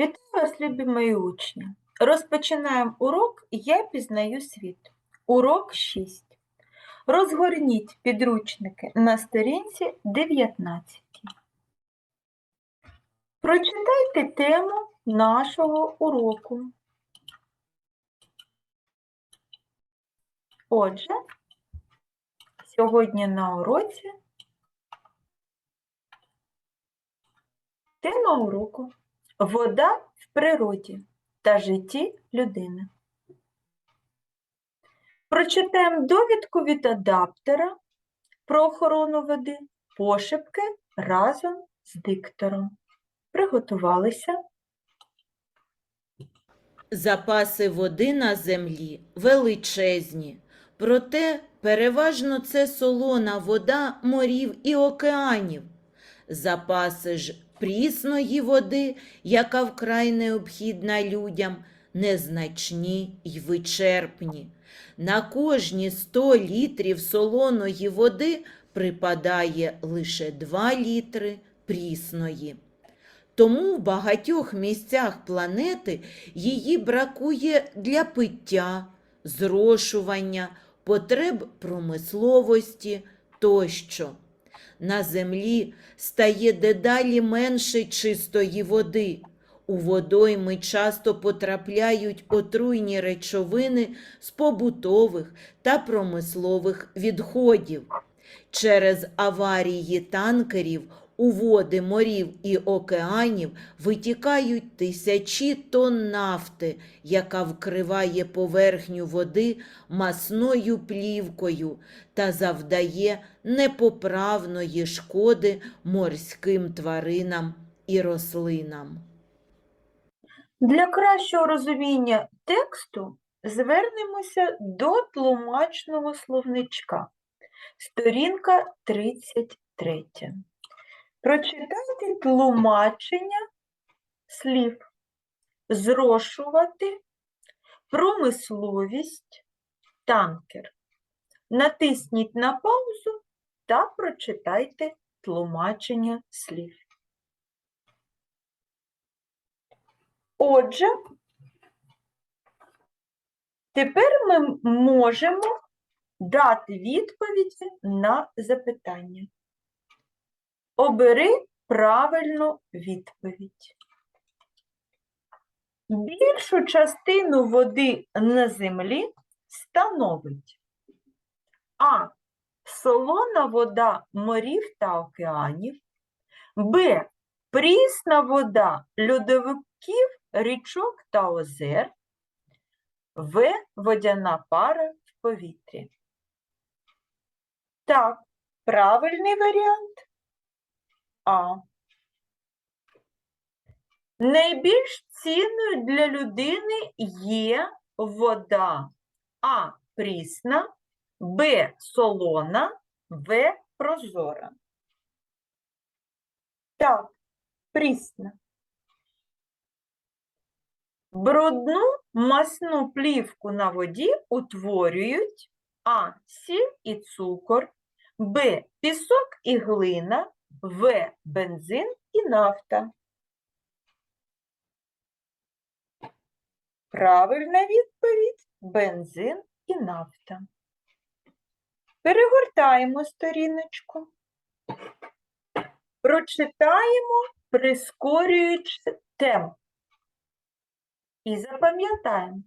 Вітаю вас, любі мої учні! Розпочинаємо урок Я пізнаю світ. Урок 6. Розгорніть підручники на сторінці 19. Прочитайте тему нашого уроку. Отже, сьогодні на уроці тема уроку Вода в природі та житті людини. Прочитаємо довідку від адаптера про охорону води, пошепки разом з диктором. Приготувалися. Запаси води на землі величезні, проте переважно це солона вода морів і океанів. Запаси ж прісної води, яка вкрай необхідна людям, незначні й вичерпні. На кожні 100 літрів солоної води припадає лише 2 літри прісної. Тому в багатьох місцях планети її бракує для пиття, зрошування, потреб промисловості тощо. На землі стає дедалі менше чистої води. У водойми часто потрапляють отруйні речовини з побутових та промислових відходів. Через аварії танкерів у води морів і океанів витікають тисячі тонн нафти, яка вкриває поверхню води масною плівкою та завдає непоправної шкоди морським тваринам і рослинам. Для кращого розуміння тексту звернемося до тлумачного словничка. Сторінка 33. Прочитайте тлумачення слів. Зрошувати, промисловість, танкер. Натисніть на паузу та прочитайте тлумачення слів. Отже, тепер ми можемо дати відповіді на запитання. Обери правильну відповідь. Більшу частину води на землі становить А. Солона вода морів та океанів, Б. Прісна вода льодовиків, річок та озер, В. Водяна пара в повітрі. Так, правильний варіант А. Найбільш цінною для людини є вода А. Прісна, Б. Солона, В. Прозора. Так, прісна. Брудну масну плівку на воді утворюють А. Сіль і цукор, Б. Пісок і глина, В. Бензин і нафта. Правильна відповідь бензин і нафта. Перегортаємо сторіночку. Прочитаємо, прискорюючи темп. І запам'ятаємо.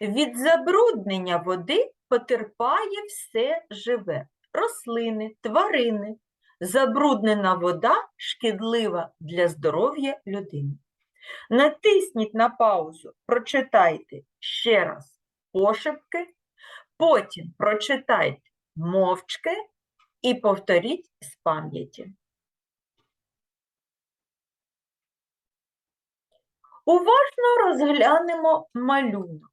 Від забруднення води потерпає все живе. Рослини, тварини. Забруднена вода шкідлива для здоров'я людини. Натисніть на паузу, прочитайте ще раз пошепки, потім прочитайте мовчки і повторіть з пам'яті. Уважно розглянемо малюнок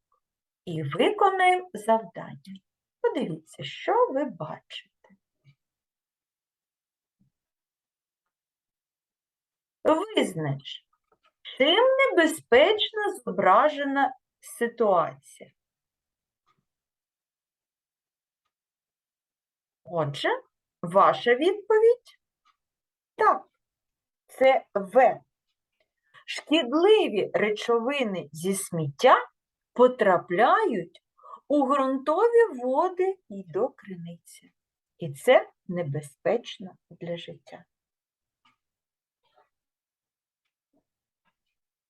і виконаємо завдання. Подивіться, що ви бачите. Визнач, чим небезпечна зображена ситуація. Отже, ваша відповідь так, це В. Шкідливі речовини зі сміття потрапляють у ґрунтові води і до криниці. І це небезпечно для життя.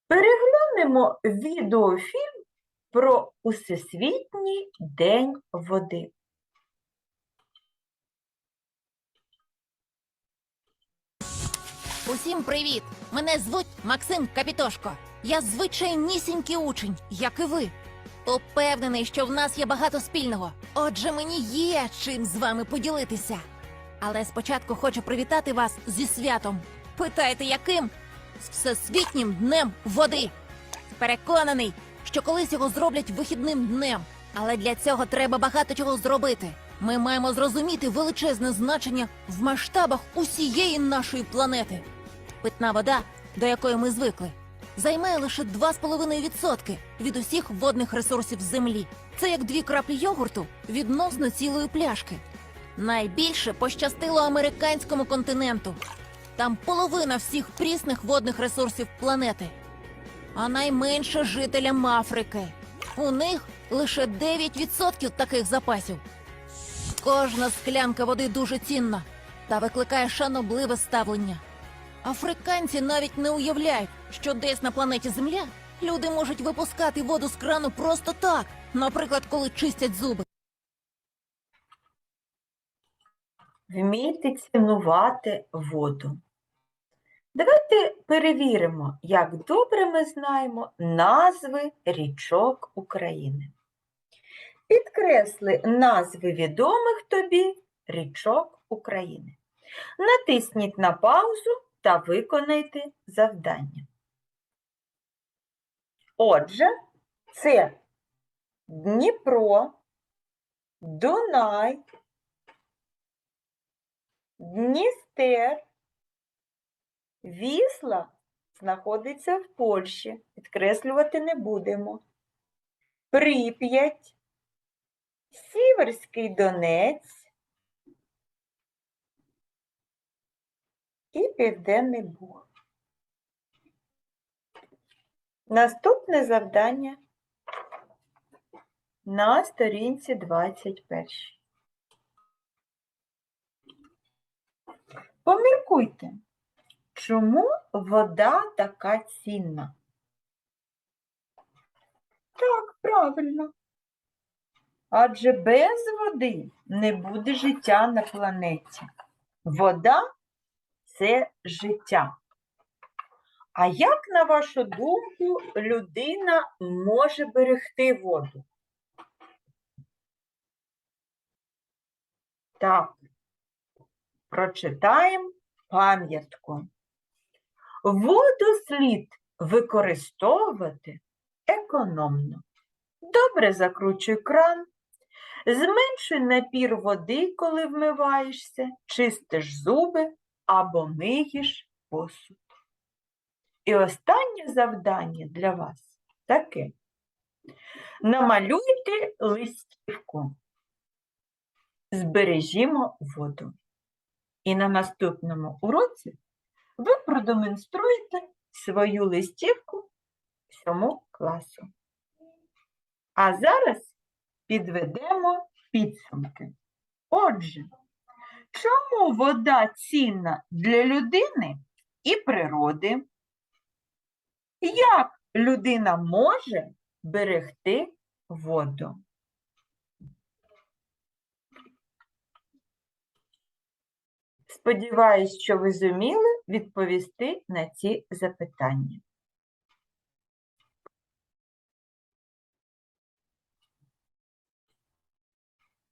Переглянемо відеофільм про Усесвітній день води. Усім привіт! Мене звуть Максим Капітошко. Я звичайнісінький учень, як і ви. Упевнений, що в нас є багато спільного. Отже, мені є чим з вами поділитися. Але спочатку хочу привітати вас зі святом. Питаєте, яким? З Всесвітнім днем води. Переконаний, що колись його зроблять вихідним днем. Але для цього треба багато чого зробити. Ми маємо зрозуміти величезне значення в масштабах усієї нашої планети. Питна вода, до якої ми звикли, займає лише 2,5% від усіх водних ресурсів Землі. Це як дві краплі йогурту відносно цілої пляшки. Найбільше пощастило американському континенту. Там половина всіх прісних водних ресурсів планети. А найменше жителям Африки. У них лише 9% таких запасів. Кожна склянка води дуже цінна та викликає шанобливе ставлення. Африканці навіть не уявляють, що десь на планеті Земля люди можуть випускати воду з крану просто так, наприклад, коли чистять зуби. Вмійте цінувати воду. Давайте перевіримо, як добре ми знаємо назви річок України. Підкресли назви відомих тобі річок України. Натисніть на паузу та виконайте завдання. Отже, це Дніпро, Дунай, Дністер, Вісла знаходиться в Польщі. Підкреслювати не будемо. Прип'ять, Сіверський Донець і Південний Буг. Наступне завдання на сторінці 21. Поміркуйте, чому вода така цінна? Так, правильно. Адже без води не буде життя на планеті. Вода це життя. А як, на вашу думку, людина може берегти воду? Так, прочитаємо пам'ятку. Воду слід використовувати економно. Добре закручуй кран, зменшуй напір води, коли вмиваєшся, чистиш зуби або миєш посуд. І останнє завдання для вас таке. Намалюйте листівку. Збережімо воду. І на наступному уроці ви продемонструєте свою листівку всьому класу. А зараз підведемо підсумки. Отже, чому вода цінна для людини і природи? Як людина може берегти воду? Сподіваюсь, що ви зуміли відповісти на ці запитання.